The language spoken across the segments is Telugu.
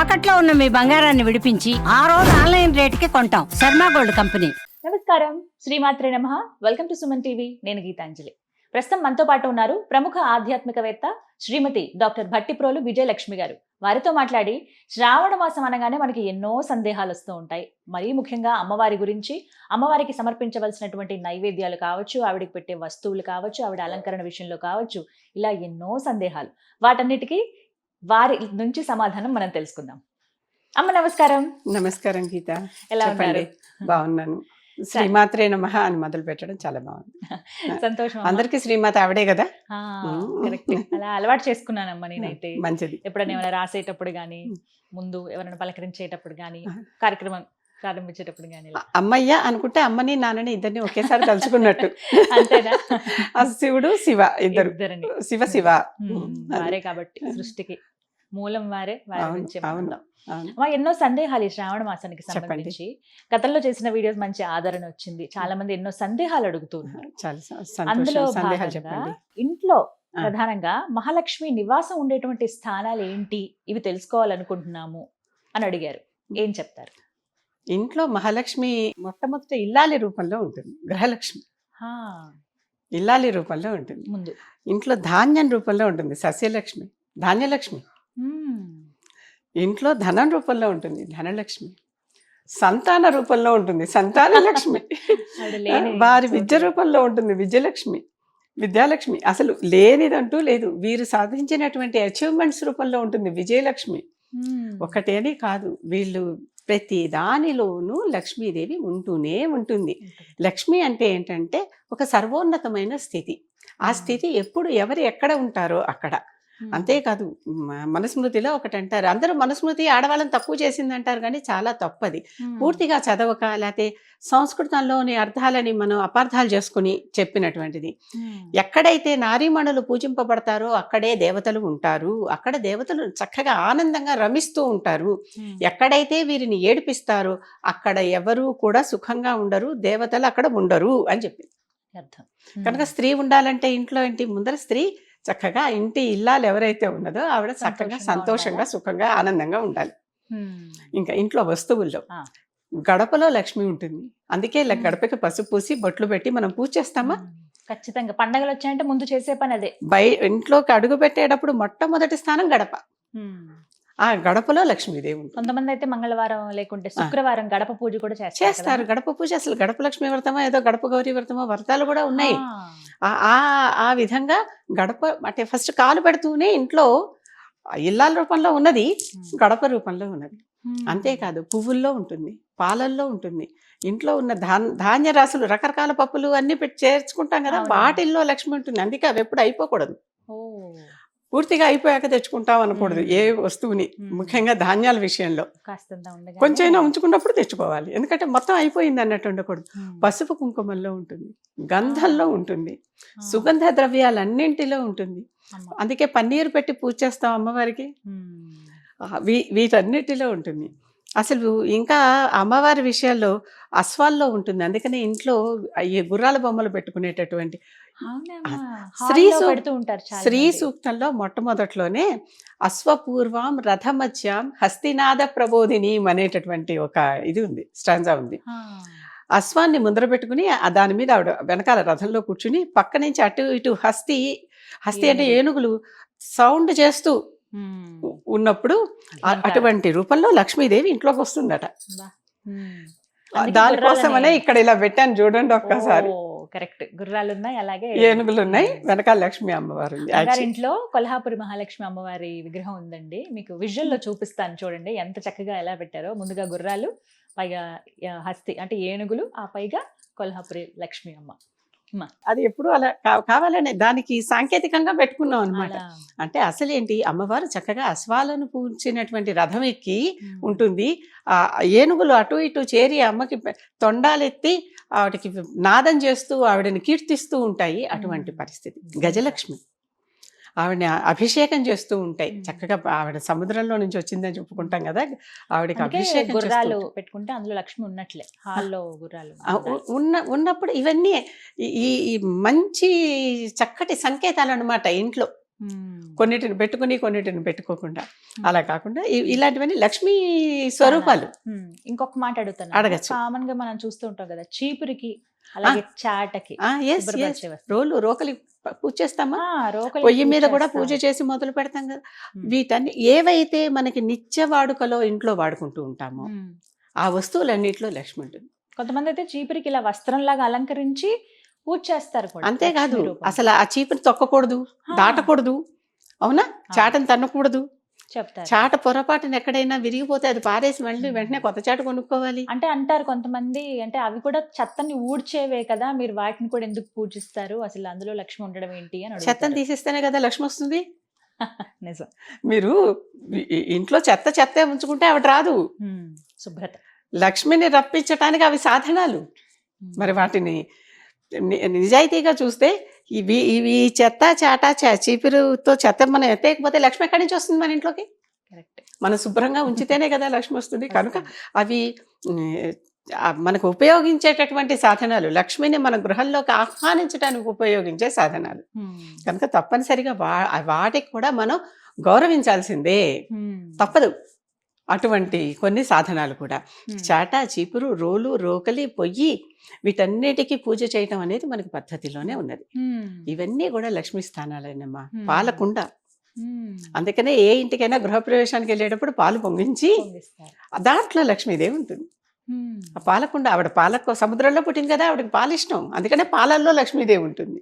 తాకట్లో ఉన్న మీ బంగారాన్ని విడిపించి ఆ రోజు ఆన్లైన్ రేటుకి కొంటాం. Sharma gold company. నమస్కారం. శ్రీమాత్రే నమ. Welcome to Suman TV. నేను గీతాంజలి. ప్రస్తుతం మనతో పాటు ఉన్నారు ప్రముఖ ఆధ్యాత్మికవేత్త శ్రీమతి డాక్టర్ భట్టిప్రోలు విజయలక్ష్మి గారు. వారితో మాట్లాడి శ్రావణ మాసం అనగానే మనకి ఎన్నో సందేహాలు వస్తూ ఉంటాయి. మరీ ముఖ్యంగా అమ్మవారి గురించి అమ్మవారికి సమర్పించవలసినటువంటి నైవేద్యాలు కావచ్చు ఆవిడకి పెట్టే వస్తువులు కావచ్చు ఆవిడ అలంకరణ విషయంలో కావచ్చు ఇలా ఎన్నో సందేహాలు. వాటన్నిటికీ వారి నుంచి సమాధానం మనం తెలుసుకుందాం. అమ్మ నమస్కారం. నమస్కారం గీత. ఎలా ఉన్నారు? బాగున్నాను. శ్రీమాత్రే నమః అని మొదలు పెట్టడం చాలా బాగుంది. సంతోషం. అందరికి శ్రీమాత ఆవిడే కదా? అలా అలవాటు చేసుకున్నానమ్మా నేనైతే. మంచిది. ఎప్పుడైనా ఏమైనా రాసేటప్పుడు గానీ ముందు ఎవరైనా పలకరించేటప్పుడు గానీ కార్యక్రమం ప్రారంభించేటప్పుడు గానీ ఇలా. అమ్మయ్య అనుకుంటే అమ్మని నాన్నని ఇద్దరిని ఒకేసారి తలుచుకున్నట్టు. అంతేనా? శివుడు శివ ఇద్దరు. శివ శివ. వారే కాబట్టి సృష్టికి. మూలం వారే వారి గురించి ఎన్నో సందేహాలు ఈ శ్రావణ మాసానికి. సంబంధించి. గతంలో చేసిన వీడియోస్ మంచి ఆదరణ వచ్చింది. చాలా మంది ఎన్నో సందేహాలు అడుగుతున్నారు అందులో ఇంట్లో. ప్రధానంగా మహాలక్ష్మి నివాసం ఉండేటువంటి స్థానాలు ఏంటి? ఇవి తెలుసుకోవాలనుకుంటున్నాము అని అడిగారు. ఏం చెప్తారు? ఇంట్లో మహాలక్ష్మి మొట్టమొదట ఇల్లాలి రూపంలో ఉంటుంది. గ్రహలక్ష్మి ఇల్లాలి రూపంలో ఉంటుంది. ముందు. ఇంట్లో ధాన్యం రూపంలో ఉంటుంది. సస్యలక్ష్మి ధాన్యలక్ష్మి. ఇంట్లో ధనం రూపంలో ఉంటుంది ధనలక్ష్మి సంతాన రూపంలో ఉంటుంది సంతాన లక్ష్మి వారి. విద్య రూపంలో ఉంటుంది విద్యలక్ష్మి విద్యాలక్ష్మి అసలు లేనిదంటూ లేదు వీరు సాధించినటువంటి అచీవ్మెంట్స్ రూపంలో ఉంటుంది విజయలక్ష్మి మ్మ్. ఒకటే అని కాదు వీళ్ళు ప్రతి దానిలోనూ లక్ష్మీదేవి ఉంటూనే ఉంటుంది లక్ష్మి అంటే ఏంటంటే ఒక సర్వోన్నతమైన స్థితి ఆ. స్థితి ఎప్పుడు ఎవరు ఎక్కడ ఉంటారో అక్కడ. అంతేకాదు మనుస్మృతిలో ఒకటి అంటారు అందరూ మనుస్మృతి ఆడవాళ్ళని తక్కువ చేసింది అంటారు కానీ చాలా తప్పది. పూర్తిగా చదవక లేకపోతే సంస్కృతంలోని అర్థాలని మనం అపార్థాలు చేసుకుని చెప్పినటువంటిది. ఎక్కడైతే నారీమణులు పూజింపబడతారో అక్కడే దేవతలు ఉంటారు. అక్కడ దేవతలు చక్కగా ఆనందంగా రమిస్తూ ఉంటారు. ఎక్కడైతే వీరిని ఏడిపిస్తారో అక్కడ ఎవరూ కూడా సుఖంగా ఉండరు. దేవతలు అక్కడ ఉండరు అని చెప్పింది అర్థం. కనుక స్త్రీ ఉండాలంటే ఇంట్లో ఏంటి? ముందర స్త్రీ చక్కగా ఇంటి ఇల్లాలు ఎవరైతే ఉన్నదో ఆవిడ చక్కగా సంతోషంగా? సుఖంగా ఆనందంగా ఉండాలి. ఇంకా ఇంట్లో వస్తువుల్లో. గడపలో లక్ష్మి ఉంటుంది అందుకే ఇలా. గడపకి పసుపు పూసి బొట్లు పెట్టి మనం పూజ చేస్తామా. ఖచ్చితంగా పండగలు వచ్చాయంటే ముందు చేసే పని అదే బయ ఇంట్లోకి అడుగు పెట్టేటప్పుడు మొట్టమొదటి స్థానం గడప. ఆ గడపలో లక్ష్మీదేవి ఉంటుంది. కొంతమంది అయితే మంగళవారం లేకుంటే శుక్రవారం గడప పూజ కూడా చేస్తారు చేస్తారు. గడప పూజ అసలు గడప లక్ష్మి వ్రతమో ఏదో గడప గౌరీ వ్రతమో వ్రతాలు కూడా ఉన్నాయి. ఆ- విధంగా గడప అంటే ఫస్ట్ కాలు పెడుతూనే ఇంట్లో ఇల్లాల రూపంలో ఉన్నది గడప రూపంలో ఉన్నది. అంతేకాదు పువ్వుల్లో ఉంటుంది పాలల్లో ఉంటుంది. ఇంట్లో ఉన్న ధాన్ ధాన్య రాసులు రకరకాల పప్పులు అన్ని పెట్టి చేర్చుకుంటాం కదా. వాటిల్లో లక్ష్మి ఉంటుంది. అందుకే అవి ఎప్పుడు అయిపోకూడదు. పూర్తిగా అయిపోయాక తెచ్చుకుంటాం అనకూడదు. ఏ వస్తువుని. ముఖ్యంగా ధాన్యాల విషయంలో కొంచెమైనా ఉంచుకున్నప్పుడు తెచ్చుకోవాలి ఎందుకంటే మొత్తం అయిపోయింది అన్నట్టు ఉండకూడదు. పసుపు కుంకుమల్లో ఉంటుంది గంధంలో ఉంటుంది. సుగంధ ద్రవ్యాలన్నింటిలో ఉంటుంది. అందుకే పన్నీరు పెట్టి పూజ చేస్తాం అమ్మవారికి వీటన్నిటిలో ఉంటుంది అసలు ఇంకా అమ్మవారి విషయాల్లో అశ్వాల్లో ఉంటుంది. అందుకనే ఇంట్లో ఈ గుర్రాల బొమ్మలు పెట్టుకునేటటువంటి శ్రీ మంది. సూక్తంలో మొట్టమొదట్లోనే అశ్వపూర్వం రథమధ్యం హస్తినాద ప్రబోధిని అనేటటువంటి ఒక ఇది ఉంది స్టాంజా ఉంది. అశ్వాన్ని ముందర పెట్టుకుని దాని మీద ఆవిడ వెనకాల రథంలో కూర్చుని పక్క నుంచి అటు ఇటు హస్తి హస్తి అంటే ఏనుగులు. సౌండ్ చేస్తూ ఉన్నప్పుడు. అటువంటి రూపంలో లక్ష్మీదేవి ఇంట్లోకి వస్తుందట. దానికోసమనే ఇక్కడ ఇలా పెట్టాను చూడండి ఒక్కసారి. కరెక్ట్. గుర్రాలు ఉన్నాయి అలాగే ఏనుగులు ఉన్నాయి వెనకాల లక్ష్మీ అమ్మవారు ఇంట్లో కొల్హాపురి మహాలక్ష్మి అమ్మవారి విగ్రహం ఉందండి. మీకు విజువల్లో చూపిస్తాను చూడండి ఎంత చక్కగా ఎలా పెట్టారో. ముందుగా గుర్రాలు పైగా హస్తి అంటే ఏనుగులు ఆ పైగా కొల్హాపురి లక్ష్మి అమ్మ. అది ఎప్పుడు అలా కావాలనే దానికి సాంకేతికంగా పెట్టుకున్నాం అనమాట. అంటే అసలు ఏంటి అమ్మవారు చక్కగా అశ్వాలను పూడ్చినటువంటి రథం ఎక్కి. ఉంటుంది ఆ ఏనుగులు అటు ఇటు చేరి అమ్మకి తొండాలెత్తి ఆవిడకి నాదం చేస్తూ ఆవిడని కీర్తిస్తూ ఉంటాయి అటువంటి. పరిస్థితి గజలక్ష్మి ఆవిడని అభిషేకం చేస్తూ ఉంటాయి. చక్కగా ఆవిడ సముద్రంలో నుంచి వచ్చిందని చెప్పుకుంటాం కదా ఆవిడకి అభిషేకం గుర్రాలు. పెట్టుకుంటే అందులో లక్ష్మి ఉన్నట్లే. హాల్లో గుర్రాలు ఉన్న ఉన్నప్పుడు ఇవన్నీ ఈ మంచి చక్కటి సంకేతాలు అనమాట ఇంట్లో. కొన్నిటిని పెట్టుకుని కొన్నిటిని పెట్టుకోకుండా. అలా కాకుండా ఇలాంటివన్నీ లక్ష్మీ స్వరూపాలు. ఇంకొక మాట అడుగుతాను అడగచ్చు. కామన్గా మనం చూస్తూ ఉంటాం కదా చీపురికి అలాగే చాటకి. రోలు రోకలి పూజ చేస్తామా? పొయ్యి మీద కూడా. పూజ చేసి మొదలు పెడతాం కదా. వీటన్ని ఏవైతే మనకి నిత్య వాడుకలో ఇంట్లో వాడుకుంటూ ఉంటామో. ఆ వస్తువులన్నిట్లో లక్ష్మి ఉంటుంది కొంతమంది అయితే చీపురికి ఇలా వస్త్రంలాగా అలంకరించి పూజ చేస్తారు అంతేకాదు. అసలు ఆ చీపుని తొక్కకూడదు దాటకూడదు. అవునా? చాటను తన్నకూడదు. చెప్తారు. చాట పొరపాటున ఎక్కడైనా విరిగిపోతే అది పారేసి మళ్ళీ వెంటనే కొత్త చాట కొనుక్కోవాలి. అంటే అంటారు కొంతమంది అంటే అవి కూడా చెత్తని ఊడ్చేవే కదా మీరు వాటిని కూడా ఎందుకు పూజిస్తారు? అసలు అందులో లక్ష్మి ఉండడం ఏంటి అని చెత్తను. తీసేస్తేనే కదా లక్ష్మి వస్తుంది. నిజం. మీరు ఇంట్లో చెత్త చెత్తే ఉంచుకుంటే ఆవిడ రాదు. శుభ్రత. లక్ష్మిని రప్పించటానికి అవి సాధనాలు. మరి వాటిని నిజాయితీగా చూస్తే ఇవి ఇవి చెత్త చాట చీపురుతో చెత్త మనం ఎత్తేయకపోతే లక్ష్మి ఎక్కడి నుంచి వస్తుంది మన ఇంట్లోకి? కరెక్ట్. మనం శుభ్రంగా ఉంచితేనే కదా లక్ష్మి వస్తుంది. కనుక అవి మనకు ఉపయోగించేటటువంటి సాధనాలు లక్ష్మిని మన గృహంలోకి ఆహ్వానించడానికి ఉపయోగించే సాధనాలు. కనుక తప్పనిసరిగా వా వాటికి కూడా మనం గౌరవించాల్సిందే. తప్పదు. అటువంటి కొన్ని సాధనాలు కూడా. చాట చీపురు రోలు రోకలి పొయ్యి వీటన్నిటికీ పూజ చేయటం అనేది మనకి పద్ధతిలోనే ఉన్నది. ఇవన్నీ కూడా లక్ష్మీ స్థానాలేనమ్మా. పాలకుండ. అందుకనే ఏ ఇంటికైనా గృహప్రవేశానికి వెళ్ళేటప్పుడు పాలు పొంగించి దాంట్లో లక్ష్మీదేవి ఉంటుంది. ఆ పాలకుండ ఆవిడ పాలకు సముద్రంలో పుట్టింది కదా ఆవిడకి పాలు ఇష్టం అందుకనే పాలల్లో లక్ష్మీదేవి ఉంటుంది.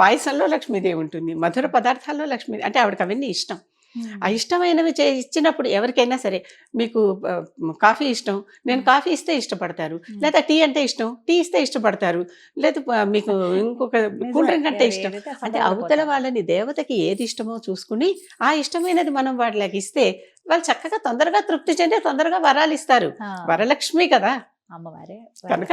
పాయసంలో లక్ష్మీదేవి ఉంటుంది. మధుర పదార్థాల్లో లక్ష్మీ అంటే ఆవిడకి అవన్నీ ఇష్టం. ఆ ఇష్టమైనవి చే ఇచ్చినప్పుడు ఎవరికైనా సరే మీకు కాఫీ ఇష్టం నేను కాఫీ ఇస్తే ఇష్టపడతారు లేదా టీ అంటే ఇష్టం టీ ఇస్తే ఇష్టపడతారు లేదా మీకు ఇంకొక కూల్ డ్రింక్ అంటే ఇష్టం. అంటే అవతల వాళ్ళని దేవతకి ఏది ఇష్టమో చూసుకుని ఆ ఇష్టమైనది మనం వాళ్ళకి ఇస్తే వాళ్ళు చక్కగా తొందరగా తృప్తి చెంది తొందరగా వరాలు ఇస్తారు. వరలక్ష్మి కదా! అమ్మవారే కనుక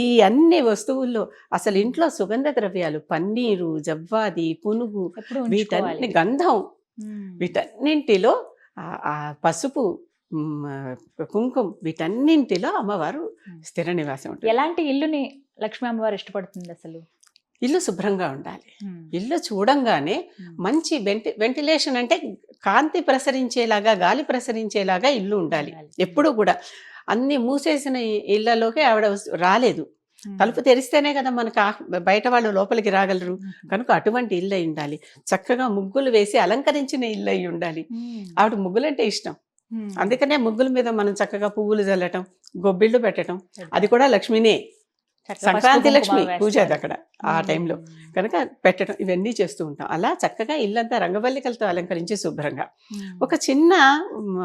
ఈ- అన్ని వస్తువుల్లో అసలు ఇంట్లో సుగంధ ద్రవ్యాలు పన్నీరు జవ్వాది పునుగు వీటన్ని గంధం. వీటన్నింటిలో ఆ- పసుపు కుంకుమ వీటన్నింటిలో అమ్మవారు. స్థిర నివాసం ఉంటుంది. ఎలాంటి ఇల్లుని లక్ష్మీ అమ్మవారు ఇష్టపడుతుంది అసలు? ఇల్లు శుభ్రంగా ఉండాలి. ఇల్లు చూడంగానే మంచి వెంటి వెంటిలేషన్ అంటే కాంతి ప్రసరించేలాగా గాలి ప్రసరించేలాగా ఇల్లు ఉండాలి. ఎప్పుడూ కూడా. అన్ని మూసేసిన ఇళ్ళలోకి ఆవిడ రాలేదు. తలుపు తెరిస్తేనే కదా మనకు బయట వాళ్ళు లోపలికి రాగలరు. కనుక అటువంటి ఇల్లు అయి ఉండాలి. చక్కగా ముగ్గులు వేసి అలంకరించిన ఇల్లు అయి ఉండాలి. ఆవిడ ముగ్గులంటే ఇష్టం. అందుకనే ముగ్గుల మీద మనం చక్కగా పువ్వులు చల్లటం గొబ్బిళ్ళు పెట్టడం అది కూడా లక్ష్మినే. సంక్రాంతి లక్ష్మి పూజ అది అక్కడ ఆ టైంలో. కనుక పెట్టడం ఇవన్నీ చేస్తూ ఉంటాం. అలా చక్కగా ఇల్లంతా రంగవల్లికలతో అలంకరించి శుభ్రంగా. ఒక చిన్న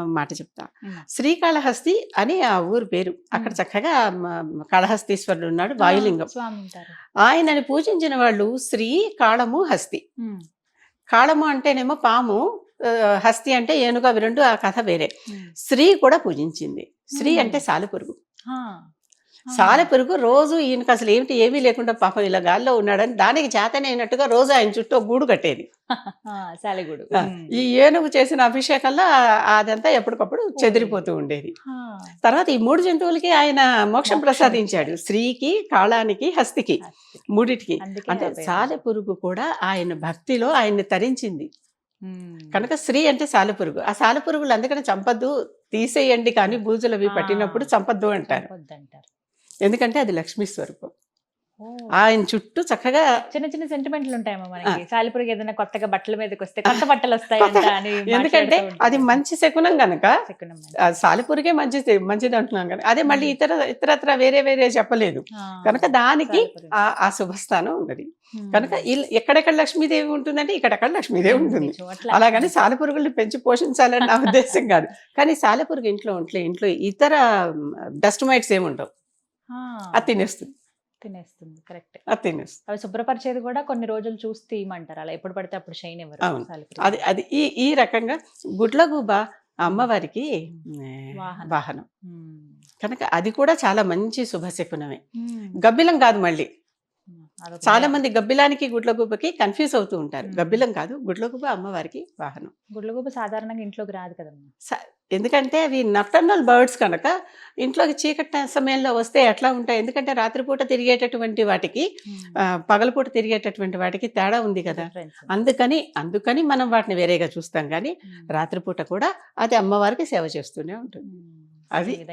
మాట చెప్తా. శ్రీకాళహస్తి అని ఆ ఊరు పేరు. అక్కడ. చక్కగా కాళహస్తీశ్వరుడు ఉన్నాడు వాయులింగం. ఆయనని పూజించిన వాళ్ళు శ్రీ కాళము హస్తి. కాళము అంటేనేమో పాము హస్తి అంటే ఏనుగు అవి రెండు ఆ కథ వేరే. శ్రీ కూడా పూజించింది. శ్రీ. అంటే సాలెపురుగు. సాలెపురుగు రోజు ఈయనకు అసలు ఏమిటి ఏమీ లేకుండా పాపం ఇలా గాల్లో ఉన్నాడని దానికి చేతనైనట్టుగా రోజు ఆయన చుట్టూ గూడు కట్టేది. సాలిగుడు. ఈ ఏనుగు చేసిన అభిషేకంలో అదంతా ఎప్పటికప్పుడు చెదిరిపోతూ ఉండేది. తర్వాత ఈ మూడు జంతువులకి ఆయన మోక్షం ప్రసాదించాడు. స్త్రీకి కాళానికి హస్తికి మూడిటికి. అంటే. సాలెపురుగు కూడా ఆయన భక్తిలో ఆయన్ని తరించింది. కనుక స్త్రీ అంటే సాలెపురుగు ఆ సాలెపురుగులు అందుకని చంపద్దు తీసేయండి కానీ బూజులు అవి. పట్టినప్పుడు చంపద్దు అంటారు. ఎందుకంటే అది లక్ష్మీ స్వరూపం. ఆయన చుట్టూ చక్కగా చిన్న చిన్న సెంటిమెంట్లు ఉంటాయేమో మనకి సాలిపురికి ఏదైనా కొత్తగా బట్టల మీదకి వస్తే కొత్త బట్టలు అని ఎందుకంటే అది. మంచి శకునం గనక శకునం మంచి. మంచిది అంటున్నాం కానీ అదే మళ్ళీ. ఇతర ఇతరత్ర వేరే వేరే చెప్పలేదు. కనుక దానికి. ఆ ఆ శుభస్థానం ఉన్నది. కనుక ఎక్కడెక్కడ లక్ష్మీదేవి ఉంటుందంటే ఇక్కడెక్కడ లక్ష్మీదేవి ఉంటుంది. అలాగని సాలెపురుగుల్ని పెంచి పోషించాలని నా ఉద్దేశం కాదు కానీ సాలెపురుగు ఇంట్లో ఉంటే ఇంట్లో ఇతర డస్ట్ మైట్స్ ఏమి ఉండవు అది తినేస్తుంది. తినేస్తుంది కరెక్ట్ అది తినేస్తుంది. అవి శుభ్రపరిచేది కూడా కొన్ని రోజులు చూసి తీయమంటారు. అలా ఎప్పుడు పడితే అప్పుడు షైన్ ఎవరు అవును. అది అది ఈ ఈ రకంగా గుడ్లగూబ అమ్మవారికి వాహనం. కనుక అది కూడా చాలా మంచి శుభశకునమే గబ్బిలం గబ్బిలం కాదు మళ్ళీ. చాలా మంది గబ్బిలానికి గుడ్లగూబకి కన్ఫ్యూజ్ అవుతూ ఉంటారు. గబ్బిలం కాదు గుడ్లగూబ అమ్మవారికి వాహనం. గుడ్లగూబ సాధారణంగా ఇంట్లోకి రాదు కదమ్మా. ఎందుకంటే అవి నక్టర్నల్ బర్డ్స్ కనుక ఇంట్లోకి చీకటి సమయంలో వస్తే ఎట్లా ఉంటాయి ఎందుకంటే రాత్రిపూట తిరిగేటటువంటి వాటికి పగలపూట తిరిగేటటువంటి వాటికి తేడా ఉంది కదా. అందుకని అందుకని మనం వాటిని వేరేగా చూస్తాం కానీ. రాత్రిపూట కూడా అది అమ్మవారికి సేవ చేస్తూనే ఉంటుంది. అవి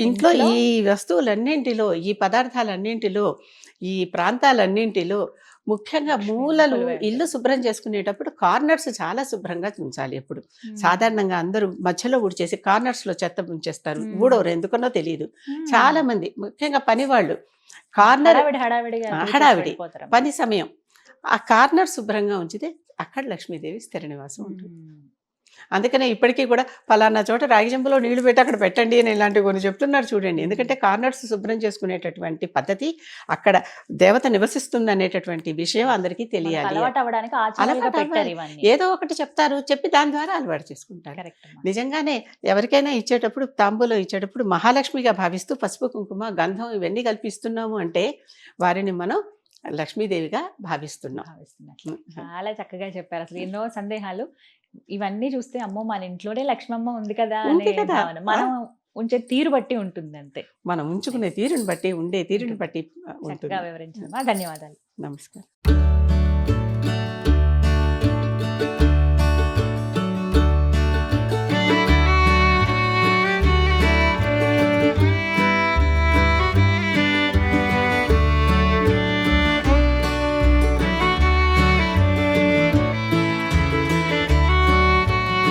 ఇంట్లో- ఈ వస్తువులన్నింటిలో ఈ పదార్థాలన్నింటిలో ఈ ప్రాంతాలన్నింటిలో ముఖ్యంగా మూలలు. ఇల్లు శుభ్రం చేసుకునేటప్పుడు కార్నర్స్ చాలా శుభ్రంగా ఉంచాలి ఎప్పుడు. సాధారణంగా అందరూ మధ్యలో ఊడ్చేసి కార్నర్స్లో చెత్త ఉంచేస్తారు. ఊడవరు ఎందుకనో తెలియదు. చాలా మంది ముఖ్యంగా పని వాళ్ళు కార్నర్ హడావిడి. పని సమయం ఆ కార్నర్ శుభ్రంగా ఉంచితే అక్కడ లక్ష్మీదేవి స్థిర నివాసం ఉంటుంది. అందుకనే ఇప్పటికీ కూడా ఫలానా చోట రాగి నీళ్ళు పెట్టి అక్కడ పెట్టండి అని ఇలాంటివి కొన్ని చెప్తున్నారు చూడండి. ఎందుకంటే కార్నర్స్ శుభ్రం చేసుకునేటటువంటి పద్ధతి అక్కడ దేవత నివసిస్తుంది అనేటటువంటి విషయం అందరికీ తెలియాలి. ఏదో ఒకటి చెప్తారు చెప్పి దాని ద్వారా అలవాటు చేసుకుంటారు. నిజంగానే ఎవరికైనా ఇచ్చేటప్పుడు తాంబూలం ఇచ్చేటప్పుడు మహాలక్ష్మిగా భావిస్తూ పసుపు కుంకుమ గంధం ఇవన్నీ కల్పిస్తున్నాము అంటే వారిని మనం లక్ష్మీదేవిగా భావిస్తున్నాం. చాలా చక్కగా చెప్పారు. అసలు ఎన్నో సందేహాలు. ఇవన్నీ చూస్తే అమ్మో మన ఇంట్లోనే లక్ష్మమ్మ ఉంది కదా ఉంది కదా. మనం ఉంచే తీరు బట్టి ఉంటుంది అంతే. మనం ఉంచుకునే తీరుని బట్టి ఉండే తీరుని బట్టి ధన్యవాదాలు. నమస్కారం.